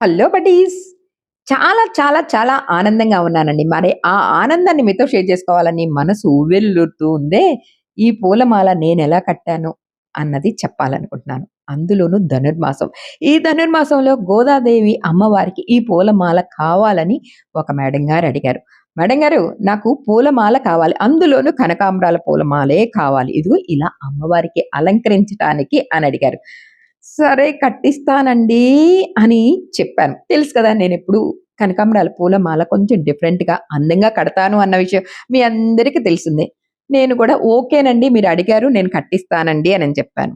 Hello buddies చాలా, చాలా, చాలా ఆనందంగా ఉన్నానండి. మరి ఆ ఆనందాన్ని మీతో షేర్ చేసుకోవాలని మనసు ఉవ్విళ్ళూరుతూ ఉందే, ఈ పూలమాల నేను ఎలా కట్టాను అన్నది చెప్పాలనుకుంటున్నాను. అందులోనూ ధనుర్మాసం. ఈ ధనుర్మాసంలో గోదాదేవి అమ్మవారికి ఈ పూలమాల కావాలని ఒక మేడం గారు అడిగారు. మేడం గారు నాకు పూలమాల కావాలి. అందులోనూ కనకాంబరాల పూలమాలే కావాలి. ఇదిగో ఇలా అమ్మవారికి అలంకరించడానికి అని అడిగారు. సరే కట్టిస్తానండి అని చెప్పాను. తెలుసు కదా నేను ఎప్పుడు కనకాంబరాల పూలమాల కొంచెం డిఫరెంట్‌గా, అందంగా కడతాను అన్న విషయం మీ అందరికీ తెలిసిందే. నేను కూడా ఓకేనండి మీరు అడిగారు నేను కట్టిస్తానండి అని చెప్పాను.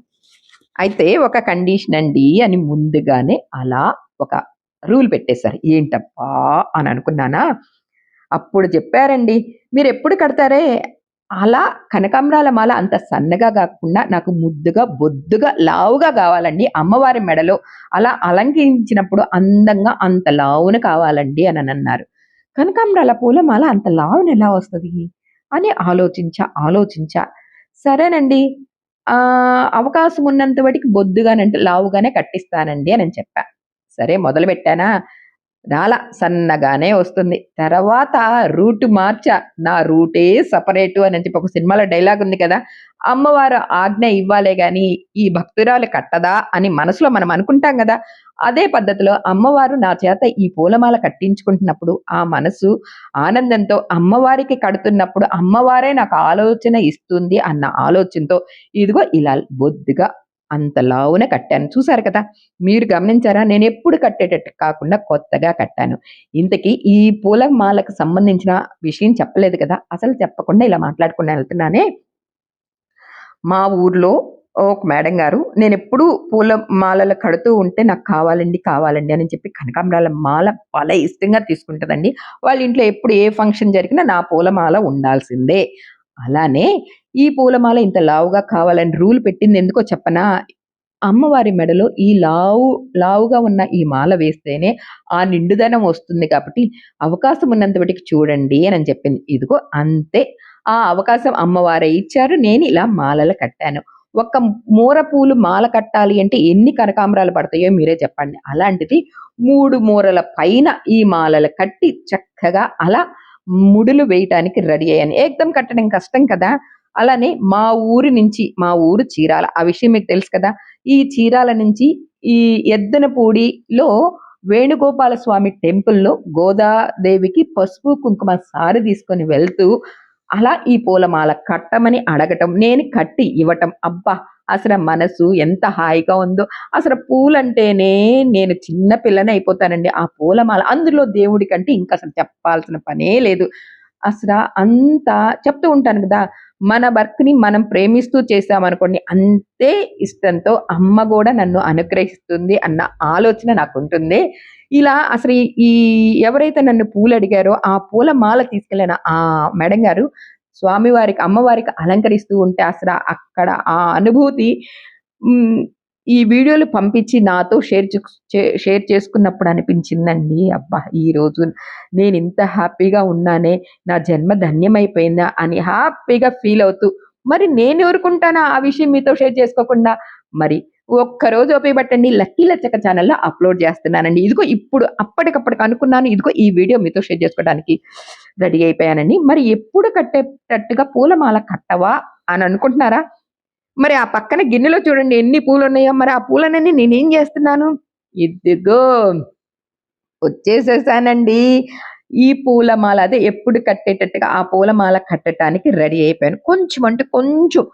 అయితే ఒక కండిషన్ అండి అని ముందుగానే అలా ఒక రూల్ పెట్టేశారు. ఏంటప్పా అని అనుకున్నానా, అప్పుడు చెప్పారండి. మీరు ఎప్పుడు కడతారే అలా కనకాంబరాల మాల అంత సన్నగా కాకుండా నాకు ముద్దుగా, బొద్దుగా, లావుగా కావాలండి అమ్మవారి మెడలో అలా అలంకరించినప్పుడు అందంగా అంత లావున కావాలండి అని అన్నారు కనకాంబరాల పూలమాల అంత లావున ఎలా వస్తుంది అని ఆలోచించా, ఆలోచించా. సరేనండి. ఆ అవకాశం ఉన్నంత వాటికి బొద్దుగానంటే లావుగానే కట్టిస్తానండి అని చెప్పా. సరే మొదలుపెట్టానా, నాల సన్నగానే వస్తుంది. తర్వాత రూట్ మార్చ నా రూటే సపరేటు అని చెప్పి ఒక సినిమాలో డైలాగ్ ఉంది కదా! అమ్మవారు ఆజ్ఞ ఇవ్వాలే గాని, ఈ భక్తురాలు కట్టదా అని మనసులో మనం అనుకుంటాం కదా అదే పద్ధతిలో అమ్మవారు నా చేత ఈ పూలమాల కట్టించుకుంటున్నప్పుడు, ఆ మనసు ఆనందంతో అమ్మవారికి కడుతున్నప్పుడు అమ్మవారే నాకు ఆలోచన ఇస్తుంది అన్న ఆలోచనతో ఇదిగో ఇలా బొద్దుగా అంత లావున కట్టాను. చూసారు కదా! మీరు గమనించారా? నేను ఎప్పుడు కట్టేటట్టు కాకుండా కొత్తగా కట్టాను. ఇంతకీ ఈ పూలమాలకు సంబంధించిన విషయం చెప్పలేదు కదా! అసలు చెప్పకుండా ఇలా మాట్లాడుకుని వెళ్తున్నానే మా ఊర్లో ఒక మేడం గారు నేను ఎప్పుడు పూల మాలలు కడుతూ ఉంటే నాకు కావాలండి, కావాలండి అని చెప్పి కనకాంబరాల మాల భలే ఇష్టంగా తీసుకుంటుందండి వాళ్ళ ఇంట్లో ఎప్పుడు ఏ ఫంక్షన్ జరిగినా నా పూలమాల ఉండాల్సిందే. అలానే ఈ పూలమాల ఇంత లావుగా కావాలని రూల్ పెట్టింది ఎందుకో చెప్పనా? అమ్మవారి మెడలో ఈ లావు లావుగా ఉన్న ఈ మాల వేస్తేనే ఆ నిండుదనం వస్తుంది కాబట్టి అవకాశం ఉన్నంత మటికి చూడండి అని చెప్పింది. ఇదిగో అంతే. ఆ అవకాశం అమ్మవారే ఇచ్చారు. నేను ఇలా మాలలు కట్టాను. ఒక్క మూర పూలు మాల కట్టాలి అంటే ఎన్ని కనకాంబరాలు పడతాయో మీరే చెప్పండి. అలాంటిది మూడు మూరల పైన ఈ మాలలు కట్టి చక్కగా అలా ముడులు వేయటానికి రెడీ అయ్యాను. ఏకదం కట్టడం కష్టం కదా! అలానే మా ఊరి నుంచి మా ఊరు చీరాల. ఆ విషయం మీకు తెలుసు కదా! ఈ చీరాల నుంచి ఈ ఎద్దనపూడిలో వేణుగోపాల స్వామి టెంపుల్‌లో గోదాదేవికి పసుపు, కుంకుమ సారి తీసుకొని వెళ్తూ అలా ఈ పూలమాల కట్టమని అడగటం, నేను కట్టి ఇవ్వటం. అబ్బా! అసల మనసు ఎంత హాయిగా ఉందో. అసలు పూలంటేనే నేను చిన్న పిల్లని అయిపోతానండి. ఆ పూలమాల అందులో దేవుడికంటే అసలు చెప్పాల్సిన పనే లేదు. అసల అంత చెప్తూ ఉంటాను కదా మన వర్క్‌ని మనం ప్రేమిస్తూ చేసామనుకోండి అంతే ఇష్టంతో అమ్మ కూడా నన్ను అనుగ్రహిస్తుంది అన్న ఆలోచన నాకు ఉంటుంది ఇలా అసలు ఈ ఎవరైతే నన్ను పూలు అడిగారో ఆ పూల మాల తీసుకెళ్ళిన ఆ మేడం గారు స్వామివారికి, అమ్మవారికి అలంకరిస్తూ ఉంటే అసలు అక్కడ ఆ అనుభూతి ఈ వీడియోలు పంపించి నాతో షేర్ చే షేర్ చేసుకున్నప్పుడు అనిపించిందండి. అబ్బా! ఈరోజు నేనింత హ్యాపీగా ఉన్నానే, నా జన్మ ధన్యమైపోయిందా అని హ్యాపీగా ఫీల్ అవుతూ మరి నేను ఊరుకుంటానా ఆ విషయం మీతో షేర్ చేసుకోకుండా? మరి ఒక్కరోజు ఉపయోగపట్టండి లక్కీ లచ్చక ఛానల్లో అప్‌లోడ్ చేస్తున్నానండి. ఇదిగో ఇప్పుడు అప్పటికప్పటికి అనుకున్నాను. ఇదిగో ఈ వీడియో మీతో షేర్ చేసుకోవడానికి రెడీ అయిపోయానండి. మరి ఎప్పుడు కట్టేటట్టుగా పూలమాల కట్టవా అని అనుకుంటున్నారా? మరి ఆ పక్కన గిన్నెలో చూడండి ఎన్ని పూలు ఉన్నాయో మరి ఆ పూలనన్నీ నేనేం చేస్తున్నాను ఇదిగో వచ్చేసేసానండి. ఈ పూలమాల అదే ఎప్పుడు కట్టేటట్టుగా ఆ పూలమాల కట్టటానికి రెడీ అయిపోయాను. కొంచెం అంటే కొంచెం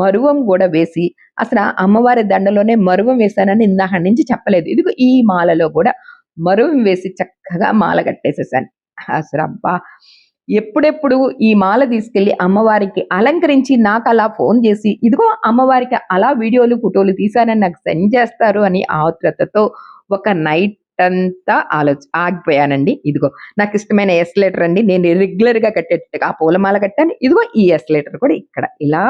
మరువం కూడా వేసి అసలు అమ్మవారి దండలోనే మరువం వేశానని ఇందాక నుంచి చెప్పలేదు. ఇదిగో ఈ మాలలో కూడా మరువం వేసి చక్కగా మాల కట్టేసేసాను. అసలబ్బా! ఎప్పుడెప్పుడు ఈ మాల తీసుకెళ్ళి అమ్మవారికి అలంకరించి నాకు అలా ఫోన్ చేసి ఇదిగో అమ్మవారికి అలా వీడియోలు, ఫోటోలు తీశానని నాకు సెండ్ చేస్తారు అని ఆతృతతో ఒక నైట్ అంతా ఆలోచి ఆగిపోయానండి. ఇదిగో నాకు ఇష్టమైన ఎస్లేటర్ అండి. నేను రెగ్యులర్గా కట్టేటట్టుగా ఆ పూలమాల కట్టాను. ఇదిగో ఈ ఎస్ లెటర్ కూడా ఇక్కడ ఇలా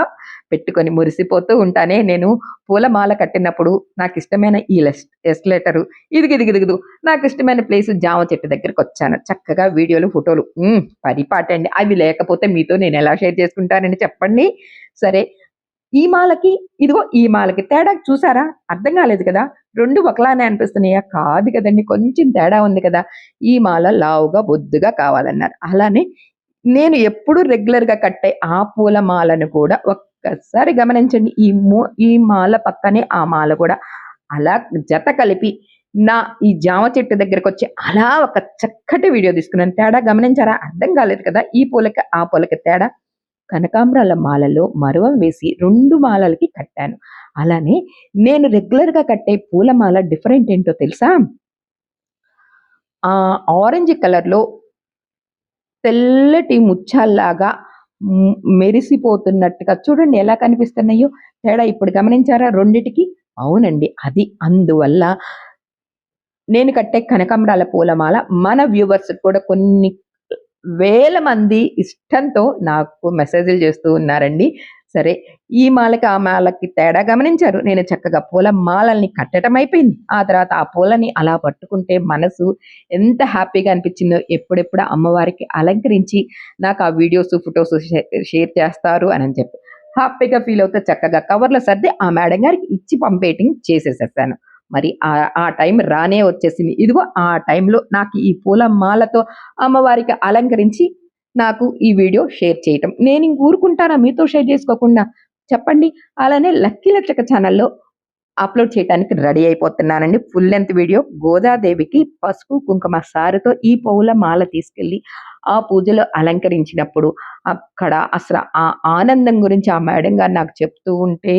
పెట్టుకొని మురిసిపోతూ ఉంటానే నేను పూలమాల కట్టినప్పుడు నాకు ఇష్టమైన ఈ ఎస్ లెస్ ఎస్లేటరు ఇదిగో ఇదిగో నాకు ఇష్టమైన ప్లేస్ జామ చెట్టు దగ్గరకొచ్చాను. చక్కగా వీడియోలు, ఫోటోలు పరిపాటండి. అవి లేకపోతే మీతో నేను ఎలా షేర్ చేసుకుంటానండి చెప్పండి? సరే ఈ మాలకి ఇదిగో ఈ మాలకి తేడా చూసారా? అర్థం కాలేదు కదా? రెండు ఒకలానే అనిపిస్తున్నాయా. కాదు కదండి కొంచెం తేడా ఉంది కదా? ఈ మాల లావుగా బొద్దుగా కావాలన్నారు. అలానే నేను ఎప్పుడు రెగ్యులర్గా కట్టే ఆ పూల మాలను కూడా ఒక్కసారి గమనించండి. ఈ మూ ఈ మాల పక్కనే ఆ మాల కూడా అలా జత కలిపి నా ఈ జామ చెట్టు దగ్గరకు వచ్చి అలా ఒక చక్కటి వీడియో తీసుకున్నాను. తేడా గమనించారా? అర్థం కాలేదు కదా? ఈ పూలకి ఆ పూలకి తేడా? కనకాంబరాల మాలలో మరువం వేసి రెండు మాలలకి కట్టాను. అలానే నేను రెగ్యులర్గా కట్టే పూలమాల డిఫరెంట్ ఏంటో తెలుసా? ఆ ఆరెంజ్ కలర్లో తెల్లటి ముచ్చాల్లాగా మెరిసిపోతున్నట్టుగా చూడండి ఎలా కనిపిస్తున్నాయో. తేడా ఇప్పుడు గమనించారా? రెండిటికి? అవునండి అది. అందువల్ల నేను కట్టే కనకాంబరాల పూలమాల మన వ్యూవర్స్ కూడా కొన్ని వేల మంది ఇష్టంతో నాకు మెసేజ్లు చేస్తూ ఉన్నారండి. సరే ఈ మాలకి ఆ మాలకి తేడా గమనించారు. నేను చక్కగా పూల మాలల్ని కట్టడం అయిపోయింది. ఆ తర్వాత ఆ పూలని అలా పట్టుకుంటే మనసు ఎంత హ్యాపీగా అనిపించిందో ఎప్పుడెప్పుడు అమ్మవారికి అలంకరించి నాకు ఆ వీడియోస్ ఫొటోస్ షేర్ చేస్తారు అని అని చెప్పి హ్యాపీగా ఫీల్ అవుతే చక్కగా కవర్లో సర్ది ఆ మేడం గారికి ఇచ్చి పంపేటింగ్ చేసేసేసాను. మరి ఆ ఆ టైం రానే వచ్చేసింది. ఇదిగో ఆ టైంలో నాకు ఈ పూల మాలతో అమ్మవారికి అలంకరించి నాకు ఈ వీడియో షేర్ చేయటం. నేను ఇంక ఊరుకుంటానా? మీతో షేర్ చేసుకోకుండా? చెప్పండి. అలానే లక్కీ లక్షక ఛానల్లో అప్లోడ్ చేయడానికి రెడీ అయిపోతున్నానండి. Full length video. గోదాదేవికి పసుపు కుంకుమ సారుతో ఈ పౌల మాల తీసుకెళ్ళి ఆ పూజలో అలంకరించినప్పుడు అక్కడ అసలు ఆ ఆనందం గురించి ఆ మేడం గారు నాకు చెప్తూ ఉంటే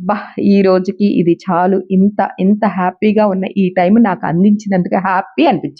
బా ఈ రోజుకి ఇది చాలు. ఇంత ఇంత హ్యాపీగా ఉన్న ఈ టైం నాకు అందించినందుకు హ్యాపీ అనిపించింది.